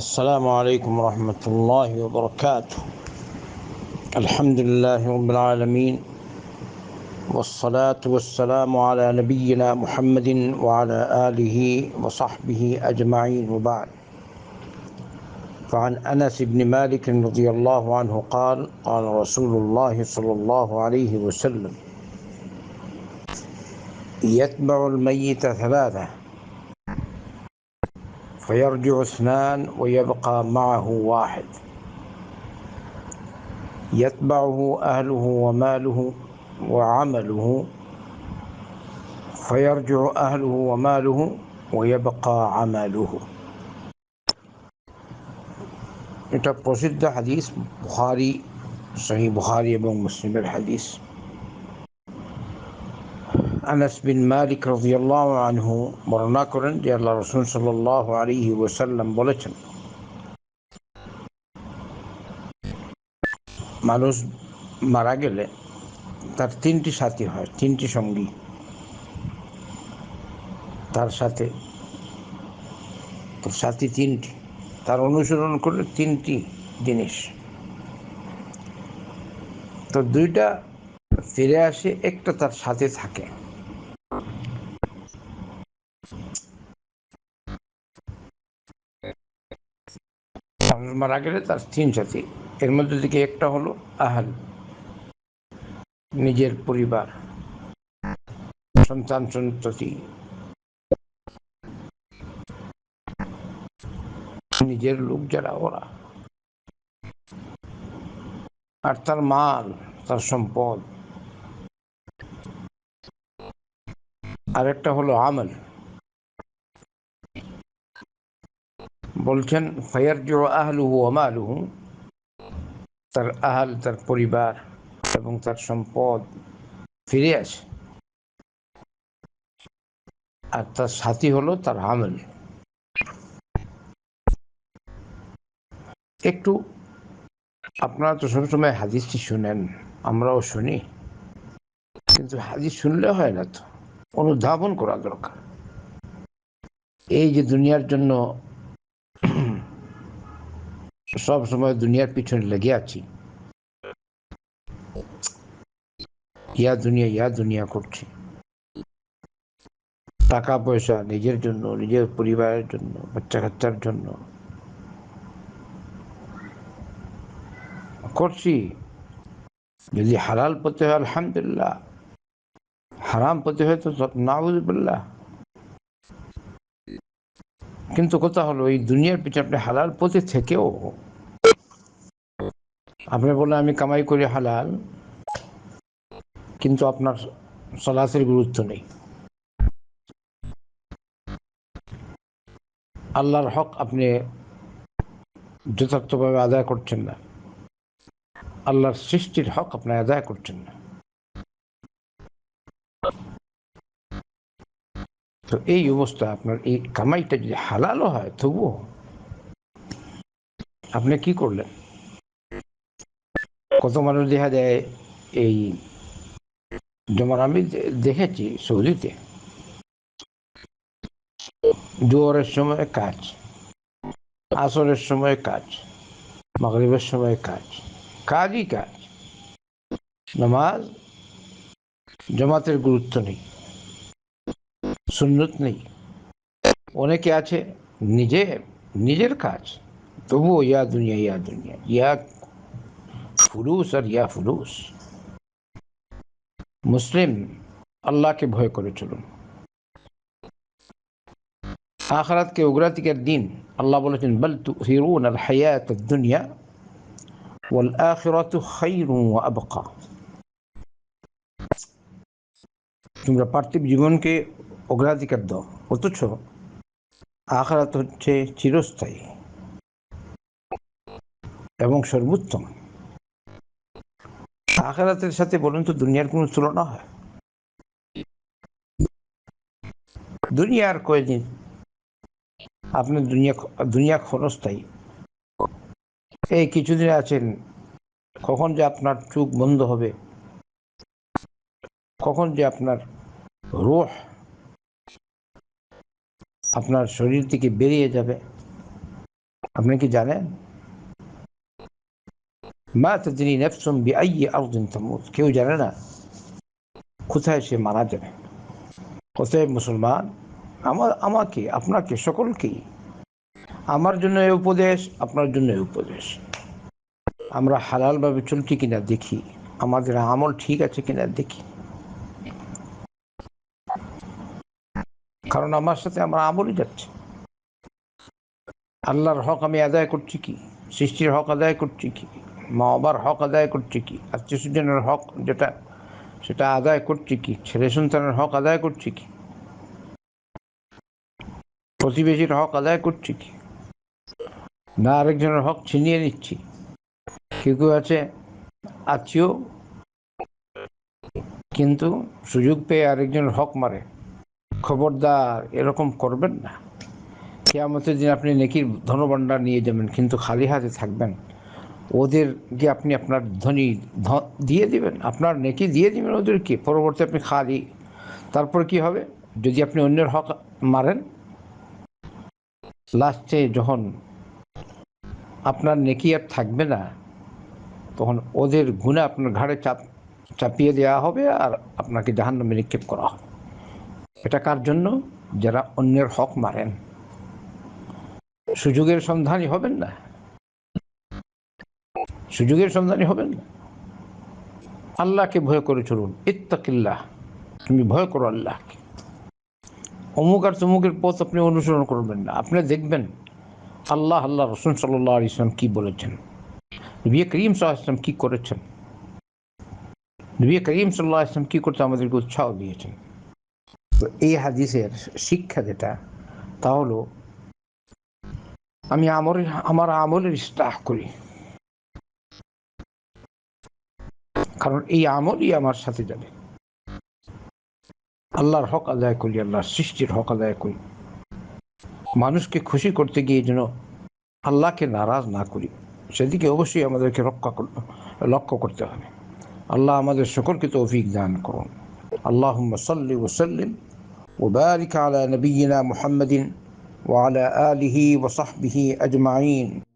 السلام عليكم ورحمة الله وبركاته. الحمد لله رب العالمين والصلاة والسلام على نبينا محمد وعلى آله وصحبه أجمعين وبعد. فعن أنس بن مالك رضي الله عنه قال قال رسول الله صلى الله عليه وسلم يتبع الميت ثلاثة فيرجع اثنان ويبقى معه واحد يتبعه أهله وماله وعمله فيرجع أهله وماله ويبقى عمله এটা প্রসিদ্ধ হাদিস বুখারি সহি বুখারি এবং মুসলিমের হাদিস আনাস বিন মালিক রদিয়াল্লাহ আনহু বর্ণনা করেন যে আল্লাহ রসুল সাল্লাহ আলিহি ওসাল্লাম বলেছেন, মানুষ মারা গেলে তার তিনটি সাথী হয়, তিনটি সঙ্গী। তার সাথে তার সাথী তিনটি, তার অনুসরণ করে তিনটি জিনিস। তো দুইটা ফিরে আসে, একটা তার সাথে থাকে। মারা গেলে তার তিন সাথী এর মধ্যে থেকে একটা হলো আহাল, নিজের পরিবার, সন্তান সন্ততি, নিজের লোক যারা ওরা। আর তার মাল, তার সম্পদ। আরেকটা হলো আমল। বলছেন ফায়ারজু আহলুহু আমালুহু তার আহাল, তার পরিবার এবং তার সম্পদ ফিরে আসে। আর তার সাথী হলো তার আমল। একটু আপনারা তো সবসময় হাদিসটি শুনেন, আমরাও শুনি। কিন্তু হাদিস শুনলে হয় না তো, অনুধাবন করা দরকার। এই যে দুনিয়ার জন্য সব সময় দুনিয়ার পিছনে লেগে আছি। ইয়া দুনিয়া ইয়া দুনিয়া করছি। টাকা, পয়সা নিজের জন্য, নিজের পরিবারের জন্য বাচ্চা কাচ্চার জন্য। করছি। যদি হালাল পথে হয়, আলহামদুলিল্লাহ। হারাম পথে হয়, তো নাউজুবিল্লাহ। কিন্তু কথা হলো, এই দুনিয়ার পিছনে আপনি হালাল পথে থেকেও। আপনি বলে আমি কামাই করি হালাল, কিন্তু আপনার সলাসের গুরুত্ব নেই। আল্লাহর হক আপনি যথার্থভাবে আদায় করছেন না। আল্লাহর সৃষ্টির হক আপনি আদায় করছেন না। তো এই অবস্থা আপনার, এই কামাইটা যদি হালালও হয়, তবুও আপনি কি করলেন? কত মানুষ দেখা যায় এই যেমন আমি দেখেছি সৌদিতে। জোয়ারের সময় কাজ, আসরের সময় কাজ, মাগরিবের সময় কাজ, কাজই কাজ। নামাজ, জমাতের গুরুত্ব নেই। সুন্নত নেই। অনেকে আছে নিজে, নিজের কাজ, তবুও ইয়া দুনিয়া ইয়া দুনিয়া, ইয়া ফুলুস আর ইয়া ফুলুস মুসলিম আল্লাহকে ভয় করে চলুন। আখরাতকে উগ্রাতিকের দিন আল্লাহ বলেছেন, বল তুহিরুন আল হায়াত দুনিয়া ওয়াল আখিরাতু খায়রুন ওয়া আবকা। তোমরা পার্থিব জীবনকে অগ্রাধিকার দাও অথচ আখরাত হচ্ছে চিরস্থায়ী এবং সর্বোত্তম। আখরাতের সাথে বলুন তো, দুনিয়ার কোনো তুলনা হয়? দুনিয়ার কয়দিন? আপনি দুনিয়া দুনিয়া ক্ষণস্থায়ী। এই কিছুদিন আছেন, কখন যে আপনার চোখ বন্ধ হবে? কখন যে আপনার রোহ আপনার শরীর থেকে বেরিয়ে যাবে। আপনি কি জানেন? মা তদ্রি নফসুম বিআই আরদিন তামুত। কেউ জানে না? কোথায় সে মারা যাবে? কোথায় মুসলমান, আমার, আমাকে, আপনাকে, সকলকেই, আমার জন্য এই উপদেশ, আপনার জন্য এই উপদেশ। আমরা হালালভাবে চলছি কিনা দেখি। আমাদের আমল ঠিক আছে কিনা দেখি। কারণ আমার সাথে আমার আমলই যাচ্ছে। আল্লাহর হক আমি আদায় করছি কি? সৃষ্টির হক আদায় করছি কি? মা বাবার হক আদায় করছি কি? আত্মীয় স্বজনের হক যেটা, সেটা আদায় করছি কি? ছেলে সন্তানের হক আদায় করছি কি? প্রতিবেশীর হক আদায় করছি কি? না, আরেকজনের হক ছিনিয়ে নিচ্ছি। কেউ কেউ আছে, আত্মীয়, কিন্তু সুযোগ পেয়ে আরেকজনের হক মারে। খবরদার এরকম করবেন না। কেয়ামতের দিন আপনি নেকির ধনভাণ্ডার নিয়ে যাবেন, কিন্তু খালি হাতে থাকবেন। ওদেরকে আপনি আপনার ধনী দিয়ে দিবেন। আপনার নেকি দিয়ে দিবেন ওদেরকে। পরবর্তী আপনি খালি। তারপর কি হবে? যদি আপনি অন্যের হক মারেন, লাস্টে যখন আপনার নেকি আর থাকবে না, তখন ওদের গুণে আপনার ঘাড়ে চাপ, চাপিয়ে দেওয়া হবে আর আপনাকে জাহান্নামে নিক্ষেপ করা হবে। এটা কার জন্য? যারা অন্যের হক মারেন। সুযোগের সন্ধানী হবেন না। সুযোগের সন্ধানী হবেন না। আল্লাহকে ভয় করে চলুন। ইত্তাকিল্লাহ। তুমি ভয় করো আল্লাহকে। অমুক আর তমুকের পথ আপনি অনুসরণ করবেন না। আপনি দেখবেন আল্লাহ আল্লাহ রসুন সাল্লাহ ইসলাম কি বলেছেন? নবী করিম সাল্লাহ ইসলাম কি করেছেন? নবী করিম সাল্লাহ ইসলাম কি করতে আমাদেরকে উৎসাহ দিয়েছেন? তো এই হাদিসের শিক্ষা যেটা, তা হলো, আমি আমলের আমার আমলের ইস্তাহ করি। কারণ এই আমলই আমার সাথে যাবে। আল্লাহর হক আদায় করি, আল্লাহর সৃষ্টির হক আদায় করি। মানুষকে খুশি করতে গিয়ে যেন আল্লাহকে নারাজ না করি, সেদিকে অবশ্যই আমাদেরকে রক্ষা লক্ষ্য করতে হবে। আল্লাহ আমাদের সকলকে তৌফিক দান করুন। আল্লাহ সাল্লি ওসাল্লিম وبارك على نبينا محمد وعلى آله وصحبه أجمعين.